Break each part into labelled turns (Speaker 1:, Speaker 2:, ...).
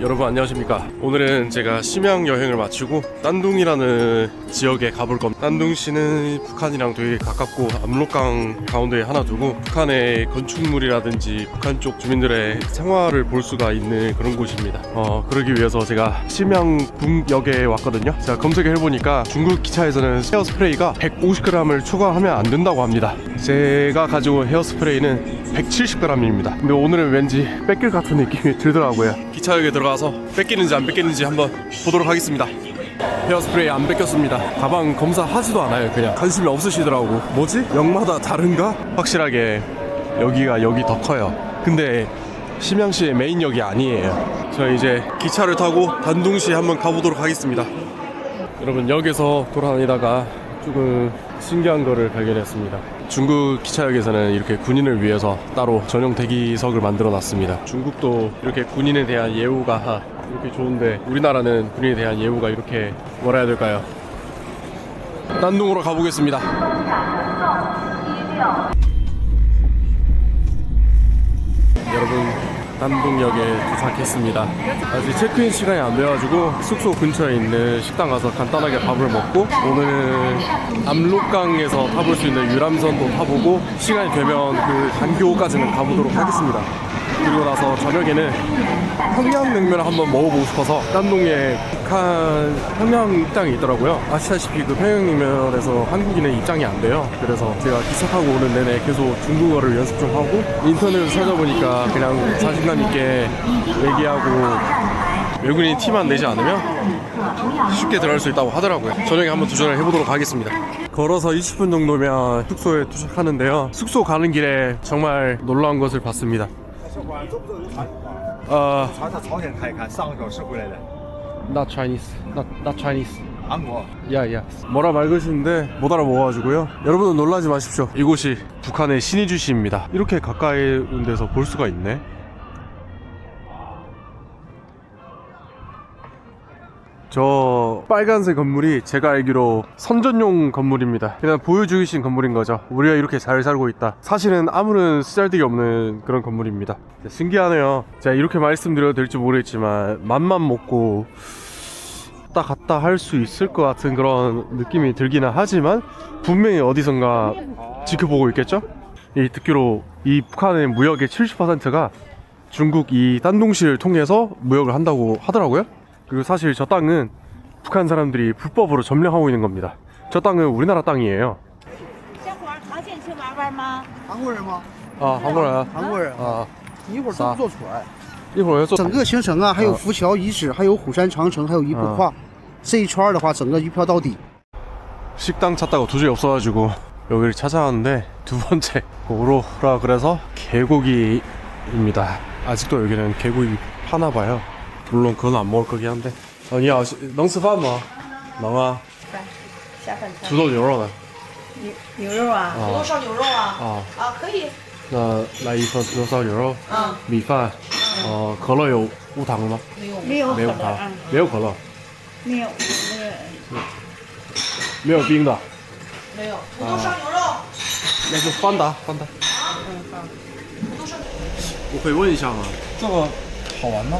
Speaker 1: 여러분 안녕하십니까? 오늘은 제가 심양 여행을 마치고 딴둥이라는 지역에 가볼 겁니다. 딴둥시는 북한이랑 되게 가깝고 압록강 가운데에 하나 두고 북한의 건축물이라든지 북한 쪽 주민들의 생활을 볼 수가 있는 그런 곳입니다. 어 그러기 위해서 제가 심양 북역에 왔거든요. 제가 검색해보니까 중국 기차에서는 헤어스프레이가 150g을 초과하면 안 된다고 합니다. 제가 가지고 온 헤어스프레이는 170g입니다. 근데 오늘은 왠지 뺏길 같은 느낌이 들더라고요. 기차역에 들어 가서 뺏기는지 안 뺏기는지 한번 보도록 하겠습니다. 헤어스프레이 안 뺏겼습니다. 가방 검사하지도 않아요 그냥. 관심이 없으시더라고. 뭐지? 역마다 다른가? 확실하게 여기가 여기 더 커요. 근데 심양시의 메인역이 아니에요. 저희 이제 기차를 타고 단둥시 한번 가보도록 하겠습니다. 여러분 역에서 돌아다니다가 조금 신기한 거를 발견했습니다. 중국 기차역에서는 이렇게 군인을 위해서 따로 전용 대기석을 만들어 놨습니다. 중국도 이렇게 군인에 대한 예우가 이렇게 좋은데 우리나라는 군인에 대한 예우가 이렇게 뭐라 해야 될까요? 딴둥으로 가보겠습니다. 단둥역에 도착했습니다. 아직 체크인 시간이 안 돼가지고 숙소 근처에 있는 식당 가서 간단하게 밥을 먹고 오늘은 압록강에서 타볼 수 있는 유람선도 타보고 시간이 되면 그 단교까지는 가보도록 하겠습니다. 그리고 나서 저녁에는 평양냉면을 한번 먹어보고 싶어서 딴동에 북한 평양 입장이 있더라고요. 아시다시피 그 평양냉면에서 한국인은 입장이 안 돼요. 그래서 제가 기차 타고 오는 내내 계속 중국어를 연습 좀 하고 인터넷을 찾아보니까 그냥 자신감 있게 얘기하고 외국인 티만 내지 않으면 쉽게 들어갈 수 있다고 하더라고요. 저녁에 한번 도전을 해보도록 하겠습니다. 걸어서 20분 정도면 숙소에 도착하는데요. 숙소 가는 길에 정말 놀라운 것을 봤습니다. 呃、not Chinese, not not Chinese.
Speaker 2: 韩国。
Speaker 1: 야야 뭐라 맑으시는데 못 알아먹어가지고요. 여러분은 놀라지 마십시오. 이곳이 북한의 신의주시입니다. 이렇게 가까이 온 데서 볼 수가 있네 저 빨간색 건물이 제가 알기로 선전용 건물입니다. 그냥 보여주기신 건물인 거죠. 우리가 이렇게 잘 살고 있다. 사실은 아무런 쓰잘데기 없는 그런 건물입니다. 신기하네요. 제가 이렇게 말씀드려도 될지 모르겠지만 맘만 먹고 왔다 갔다 할 수 있을 것 같은 그런 느낌이 들기는 하지만 분명히 어디선가 지켜보고 있겠죠? 이 듣기로 이 북한의 무역의 70%가 중국 이 딴동시를 통해서 무역을 한다고 하더라고요. 그리고 사실 저 땅은 북한 사람들이 불법으로 점령하고 있는 겁니다. 저 땅은 우리나라 땅이에요.
Speaker 3: 小伙儿常见去玩玩吗？
Speaker 4: 韩国人吗？
Speaker 1: 아, 한국어야.
Speaker 4: 韩国人啊，
Speaker 1: 아,
Speaker 4: 一会儿坐不坐船？
Speaker 1: 이걸 왜
Speaker 4: 整个行程啊，还有浮桥遗址，还有虎山长城，还有一步跨，这一圈儿的话，整个一票到底。
Speaker 1: 식당 찾다가 도저히 없어가지고 여기를 찾아왔는데 두 번째 오로라 그래서 개고기입니다. 아직도 여기는 개고기 파나 봐요. 물론 그건 안 먹을 거긴 한데. 아니 야, 능吃饭吗?能啊.
Speaker 3: 下饭菜。
Speaker 1: 土豆牛肉呢?
Speaker 3: 牛牛肉啊？土豆烧牛肉啊？
Speaker 1: 啊，
Speaker 3: 啊，可以。
Speaker 1: 那来一份土豆烧牛肉，
Speaker 3: 啊，
Speaker 1: 米饭，呃，可乐有无糖吗？
Speaker 3: 没有没有
Speaker 1: 没有糖
Speaker 3: 可乐啊，，
Speaker 1: 没有可乐，
Speaker 3: 没有那个
Speaker 1: 没有冰的，
Speaker 3: 没有土豆烧牛肉。
Speaker 1: 那就翻达翻达。
Speaker 3: 嗯，好。
Speaker 1: 我可以问一下吗？这个好玩吗？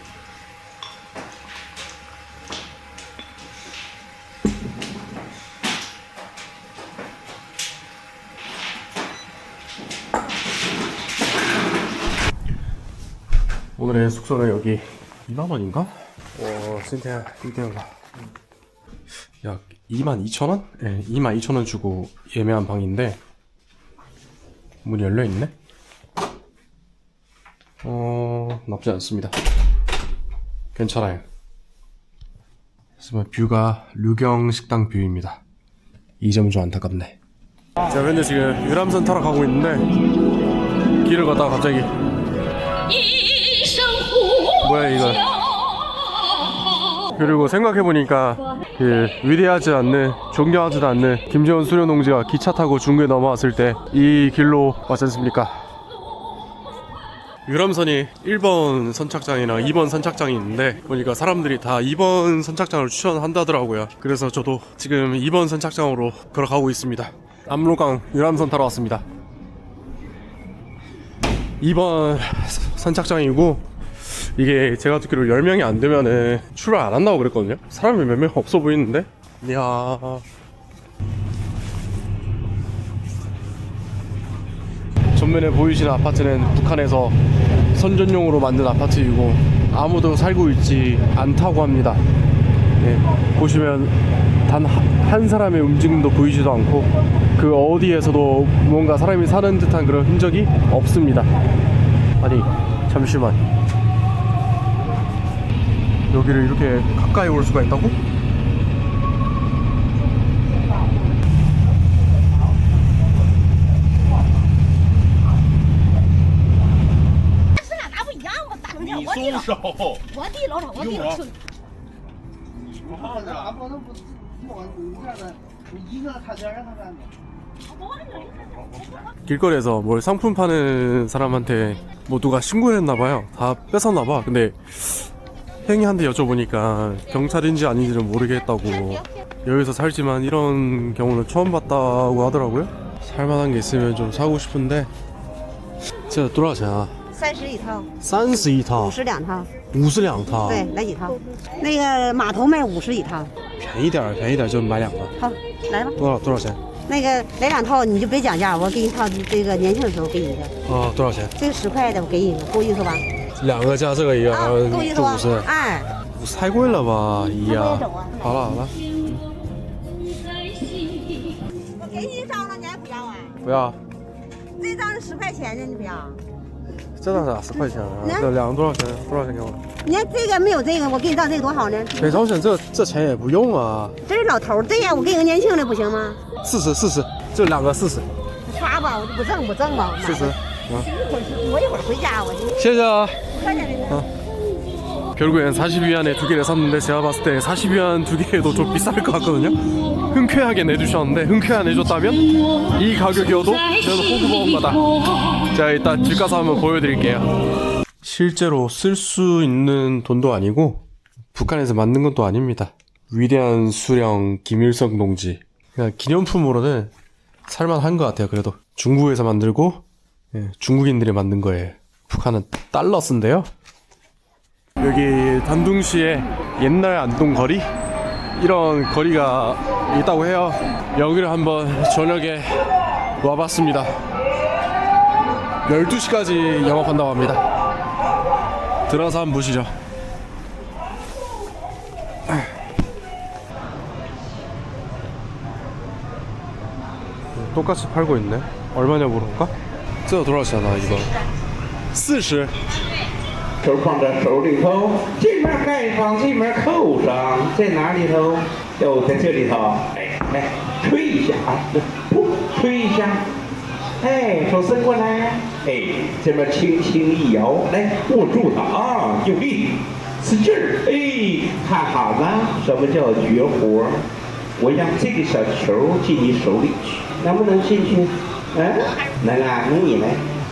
Speaker 1: 오늘의 숙소는 여기 2만 원인가? 와 진짜 이대가 약 2만 2천 원? 네, 2만 2천 원 주고 예매한 방인데 문이 열려 있네. 어 나쁘지 않습니다. 괜찮아요. 하지만 뷰가 류경 식당 뷰입니다. 이 점은 좀 안타깝네. 자 현재 지금 유람선 타러 가고 있는데 길을 걷다가 갑자기 뭐야 이거 그리고 생각해보니까 그 위대하지 않는 존경하지도 않는 김재원 수련농지가 기차 타고 중국에 넘어왔을 때 이 길로 왔지 않습니까? 유람선이 1번 선착장이랑 2번 선착장이 있는데 보니까 사람들이 다 2번 선착장을 추천한다더라고요. 그래서 저도 지금 2번 선착장으로 걸어가고 있습니다. 압록강 유람선 타러 왔습니다. 2번 선착장이고 이게 제가 듣기로 10명이 안 되면은 출발 안 한다고 그랬거든요. 사람이 몇 명 없어 보이는데. 이야. 전면에 보이시는 아파트는 북한에서 선전용으로 만든 아파트이고 아무도 살고 있지 않다고 합니다. 예, 보시면 단 한 사람의 움직임도 보이지도 않고 그 어디에서도 뭔가 사람이 사는 듯한 그런 흔적이 없습니다. 아니 잠시만 여기를 이렇게 가까이 올 수가 있다고?
Speaker 5: 是俩哪不一样吗？大冷天我地了，我地老长，我地了。
Speaker 4: 俺不能不不往你这样的，你一个看这让他干的。
Speaker 1: 길거리에서 뭘 상품 파는 사람한테 뭐 누가 신고를 했나봐요. 다 뺏었나봐. 근데 행이한테 여쭤보니까 경찰인지 아닌지는 모르겠다고. 여기서 살지만 이런 경우는 처음 봤다고 하더라고요. 살만한 게 있으면 좀 사고 싶은데. 这多少钱啊？
Speaker 6: 三十一套，
Speaker 1: 三十一套
Speaker 6: 五，十两套，
Speaker 1: 五十两套。
Speaker 6: 对，来几套？那个码头卖五十一套，
Speaker 1: 便宜点儿，便宜点儿就买两个。
Speaker 6: 好，来吧。
Speaker 1: 多少多少钱？
Speaker 6: 那个来两套你就别讲价，我给你套这个年轻的时候给你一个，
Speaker 1: 啊，多少钱？
Speaker 6: 这个十块的我给你一个，够意思吧？
Speaker 1: 两个加这个一个，
Speaker 6: 够意思吧
Speaker 1: 就五十。？
Speaker 6: 哎，
Speaker 1: 太贵了吧，姨呀、好了好了，
Speaker 6: 我给你一张了，你还不要啊？
Speaker 1: 不要，
Speaker 6: 这张是十块钱的，你不要？
Speaker 1: 这张咋十块钱啊？这两个多少钱？多少钱给我？
Speaker 6: 你看这个没有这个，我给你当这个多好呢？
Speaker 1: 北朝鲜这这钱也不用啊，
Speaker 6: 这是老头儿，对呀，我给你个年轻的不行吗？
Speaker 1: 四十四十，这两个四十，
Speaker 6: 刷吧，我就不挣不挣吧。
Speaker 1: 四十，
Speaker 6: 啊我一会儿回家，我就
Speaker 1: 谢谢啊。
Speaker 6: 어.
Speaker 1: 결국엔 40위안에 두 개를 샀는데 제가 봤을 때 40위안 두 개도 좀 비쌀 것 같거든요. 흔쾌하게 내주셨는데 흔쾌하게 내줬다면 이 가격이어도 저는 호구보험마다. 자 일단 집 가서 한번 보여드릴게요. 실제로 쓸 수 있는 돈도 아니고 북한에서 만든 것도 아닙니다. 위대한 수령 김일성 동지. 그냥 기념품으로는 살만한 것 같아요 그래도. 중국에서 만들고 예, 중국인들이 만든 거예요 북한은 달러 쓴대요. 여기 단둥시에 옛날 안동거리 이런 거리가 있다고 해요. 여기를 한번 저녁에 와봤습니다. 12시까지 영업한다고 합니다. 들어서 한번 보시죠. 똑같이 팔고 있네. 얼마냐 물어볼까? 뜯어 돌아왔잖아 이거. 四十。
Speaker 7: 手放在手里头，这面盖上，这面扣上，在哪里头？就在这里头。哎，来吹一下啊，噗，吹一下。哎，手伸过来，哎，这边轻轻一摇，来握住它啊，用力，使劲儿，哎，看好了，什么叫绝活？我让这个小球进你手里去，能不能进去？嗯，能啊，你来，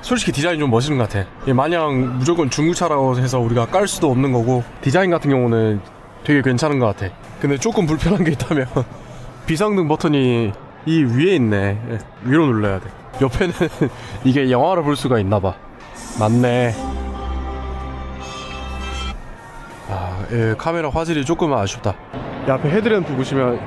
Speaker 1: 솔직히 디자인 좀 멋있는 것 같아. 마냥 무조건 중국차라고 해서 우리가 깔 수도 없는 거고 디자인 같은 경우는 되게 괜찮은 것 같아. 근데 조금 불편한 게 있다면 비상등 버튼이 이 위에 있네. 예, 위로 눌러야 돼. 옆에는 이게 영화를 볼 수가 있나 봐. 맞네. 아, 예, 카메라 화질이 조금 아쉽다. 이 앞에 헤드램프 보시면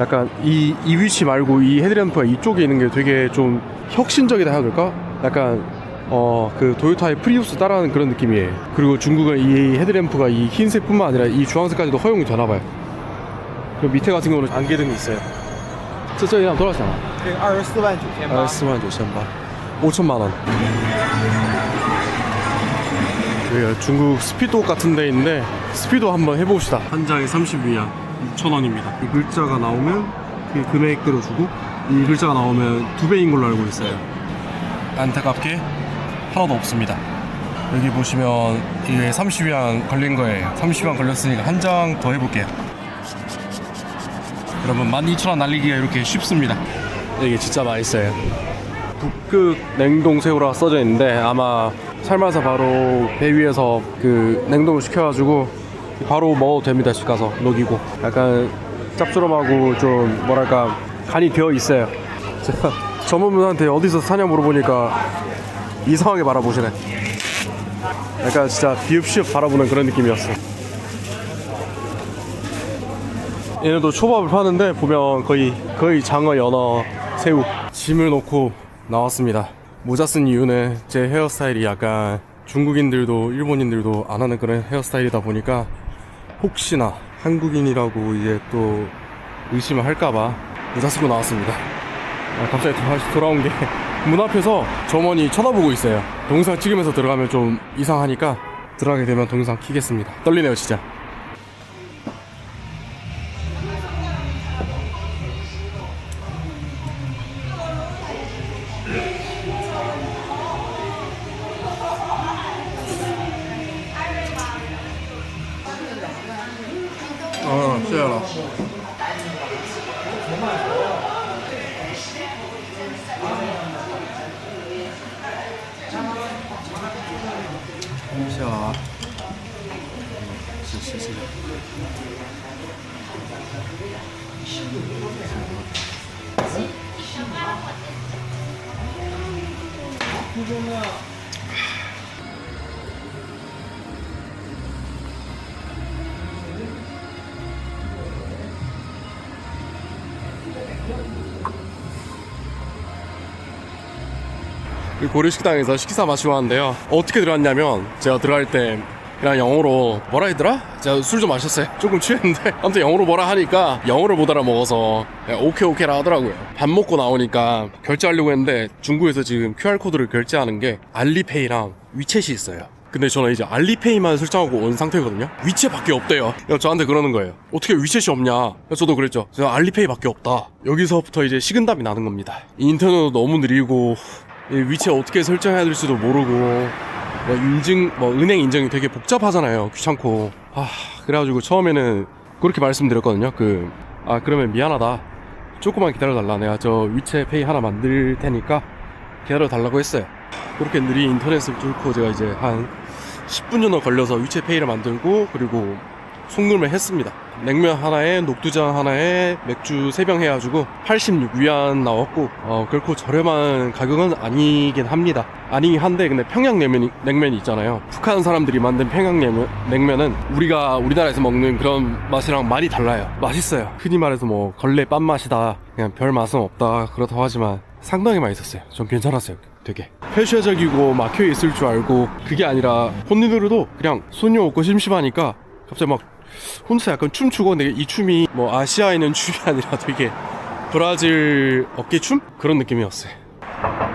Speaker 1: 약간 이, 이 위치 말고 이 헤드램프가 이쪽에 있는 게 되게 좀 혁신적이다 해야 될까? 약간 어, 그 도요타의 프리우스 따라하는 그런 느낌이에요. 그리고 중국은 이 헤드램프가 이 흰색뿐만 아니라 이 주황색까지도 허용이 되나봐요. 그리고 밑에 같은 경우는 안개등이 있어요. 저, 저 이랑
Speaker 2: 돌아가잖아. 24만 9천
Speaker 1: 24만 9천 바. 5천만 원. 중국 스피도 같은 데 있는데 스피도 한번 해봅시다. 한 장에 30위안 6천원입니다. 이 글자가 나오면 그 금액 끌어주고 이 글자가 나오면 두 배인 걸로 알고 있어요. 안타깝게 하나도 없습니다. 여기 보시면 이게 30위안 걸린 거예요. 30위안 걸렸으니까 한 장 더 해볼게요. 여러분 12,000원 날리기가 이렇게 쉽습니다. 이게 진짜 맛있어요. 북극 냉동 새우라 써져 있는데 아마 삶아서 바로 배 위에서 그 냉동을 시켜가지고 바로 먹어도 됩니다. 집 가서 녹이고 약간 짭조름하고 좀 뭐랄까 간이 되어 있어요. 제가 전문분한테 어디서 사냐 물어보니까 이상하게 바라보시네. 약간 진짜 비읍시읍 바라보는 그런 느낌이었어. 얘네도 초밥을 파는데 보면 거의 거의 장어, 연어, 새우 짐을 놓고 나왔습니다. 모자 쓴 이유는 제 헤어스타일이 약간 중국인들도 일본인들도 안 하는 그런 헤어스타일이다 보니까 혹시나 한국인이라고 이제 또 의심을 할까봐 모자 쓰고 나왔습니다. 아, 갑자기 다시 돌아온 게 문 앞에서 점원이 쳐다보고 있어요. 동영상 찍으면서 들어가면 좀 이상하니까 들어가게 되면 동영상 키겠습니다. 떨리네요, 진짜. 고려식당에서 식사 마시고 왔는데요. 어떻게 들어왔냐면 제가 들어갈 때 그냥 영어로 뭐라 했더라? 제가 술 좀 마셨어요. 조금 취했는데 아무튼 영어로 뭐라 하니까 영어를 못 알아먹어서 그냥 오케이 오케이라 하더라고요. 밥 먹고 나오니까 결제하려고 했는데 중국에서 지금 QR 코드를 결제하는 게 알리페이랑 위챗이 있어요. 근데 저는 이제 알리페이만 설정하고 온 상태거든요. 위챗밖에 없대요. 저한테 그러는 거예요. 어떻게 위챗이 없냐? 저도 그랬죠. 제가 알리페이밖에 없다. 여기서부터 이제 식은땀이 나는 겁니다. 인터넷도 너무 느리고 이 위치 어떻게 설정해야 될지도 모르고 뭐 인증 뭐 은행 인증이 되게 복잡하잖아요 귀찮고. 아 그래가지고 처음에는 그렇게 말씀드렸거든요. 그 아 그러면 미안하다. 조금만 기다려달라. 내가 저 위챗 페이 하나 만들 테니까 기다려달라고 했어요. 그렇게 느린 인터넷을 뚫고 제가 이제 한 10분 정도 걸려서 위챗 페이를 만들고 그리고 송금을 했습니다. 냉면 하나에 녹두장 하나에 맥주 3병 해가지고 86위안 나왔고 어, 결코 저렴한 가격은 아니긴 합니다. 아니긴 한데 근데 평양냉면 냉면이 있잖아요. 북한 사람들이 만든 평양냉면 냉면은 우리가 우리나라에서 먹는 그런 맛이랑 많이 달라요. 맛있어요. 흔히 말해서 뭐 걸레 빤 맛이다. 그냥 별 맛은 없다. 그렇다고 하지만 상당히 맛있었어요. 전 괜찮았어요. 되게 패셔적이고 막혀 있을 줄 알고 그게 아니라 혼니들도 그냥 손이 없고 심심하니까 갑자기 막 혼자 약간 춤추고 근데 이 춤이 뭐 아시아에 있는 춤이 아니라 되게 브라질 어깨춤 그런 느낌이었어요.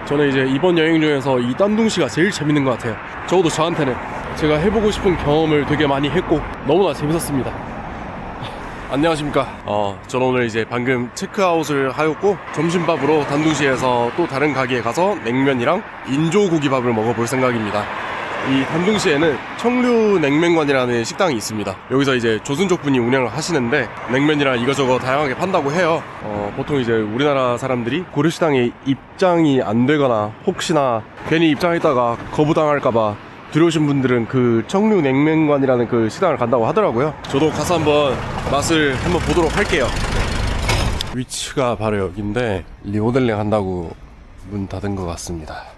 Speaker 1: 저는 이제 이번 여행 중에서 이 딴둥시가 제일 재밌는 것 같아요. 적어도 저한테는 제가 해보고 싶은 경험을 되게 많이 했고 너무나 재밌었습니다. 안녕하십니까. 어, 저는 오늘 이제 방금 체크아웃을 하였고 점심밥으로 단둥시에서 또 다른 가게에 가서 냉면이랑 인조고기밥을 먹어볼 생각입니다. 이 단둥시에는 청류 냉면관이라는 식당이 있습니다. 여기서 이제 조순족 분이 운영을 하시는데 냉면이랑 이거저거 다양하게 판다고 해요. 어, 보통 이제 우리나라 사람들이 고려시장에 입장이 안 되거나 혹시나 괜히 입장했다가 거부당할까봐 들어오신 분들은 그 청류 냉면관이라는 그 식당을 간다고 하더라고요. 저도 가서 한번 맛을 한번 보도록 할게요. 위치가 바로 여기인데 리모델링 한다고 문 닫은 것 같습니다.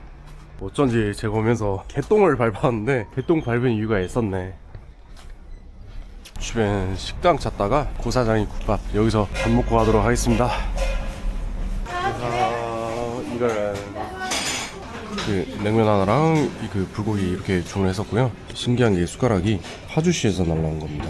Speaker 1: 어쩐지 제가 오면서 개똥을 밟았는데 개똥 밟은 이유가 있었네. 주변 식당 찾다가 고사장이 국밥 여기서 밥 먹고 가도록 하겠습니다. 아, 이거는 그 냉면 하나랑 이그 불고기 이렇게 주문했었고요. 신기한 게 숟가락이 파주시에서 날라온 겁니다.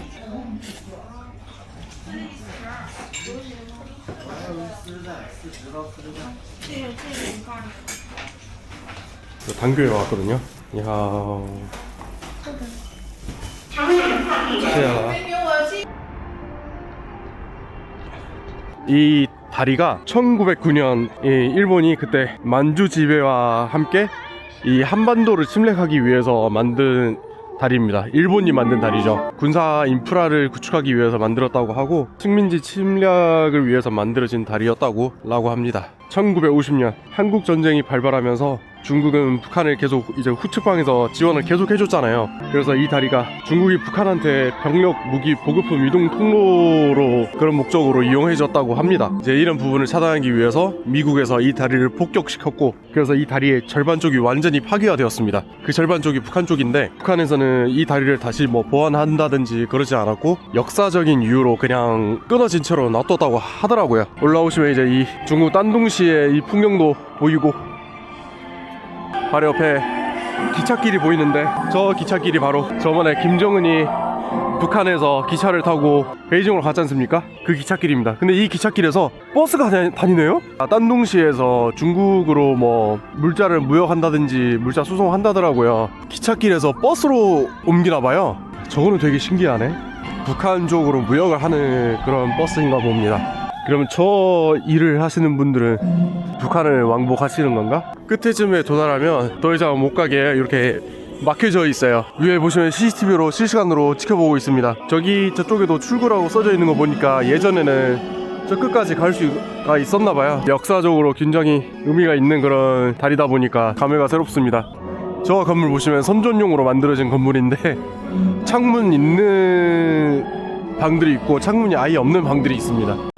Speaker 1: 저 단교에 왔거든요. 이야. 이 다리가 1909년 이 일본이 그때 만주 지배와 함께 이 한반도를 침략하기 위해서 만든 다리입니다. 일본이 만든 다리죠. 군사 인프라를 구축하기 위해서 만들었다고 하고 식민지 침략을 위해서 만들어진 다리였다고 라고 합니다. 1950년 한국 전쟁이 발발하면서 중국은 북한을 계속 이제 후측방에서 지원을 계속 해줬잖아요. 그래서 이 다리가 중국이 북한한테 병력, 무기, 보급품 이동 통로로 그런 목적으로 이용해줬다고 합니다. 이제 이런 부분을 차단하기 위해서 미국에서 이 다리를 폭격시켰고 그래서 이 다리의 절반 쪽이 완전히 파괴가 되었습니다. 그 절반 쪽이 북한 쪽인데 북한에서는 이 다리를 다시 뭐 보완한다든지 그러지 않았고 역사적인 이유로 그냥 끊어진 채로 놔뒀다고 하더라고요. 올라오시면 이제 이 중국丹동시의 이 풍경도 보이고 바로 옆에 기찻길이 보이는데 저 기찻길이 바로 저번에 김정은이 북한에서 기차를 타고 베이징으로 갔지 않습니까? 그 기찻길입니다. 근데 이 기찻길에서 버스가 다니- 다니네요? 아, 딴동시에서 중국으로 뭐 물자를 무역한다든지 물자 수송한다더라고요. 기찻길에서 버스로 옮기나 봐요. 저거는 되게 신기하네. 북한 쪽으로 무역을 하는 그런 버스인가 봅니다. 그러면 저 일을 하시는 분들은 북한을 왕복하시는 건가? 끝에쯤에 도달하면 더 이상 못 가게 이렇게 막혀져 있어요. 위에 보시면 CCTV로 실시간으로 지켜보고 있습니다. 저기 저쪽에도 출구라고 써져 있는 거 보니까 예전에는 저 끝까지 갈 수가 있었나 봐요. 역사적으로 굉장히 의미가 있는 그런 다리다 보니까 감회가 새롭습니다. 저 건물 보시면 선전용으로 만들어진 건물인데 창문 있는 방들이 있고 창문이 아예 없는 방들이 있습니다.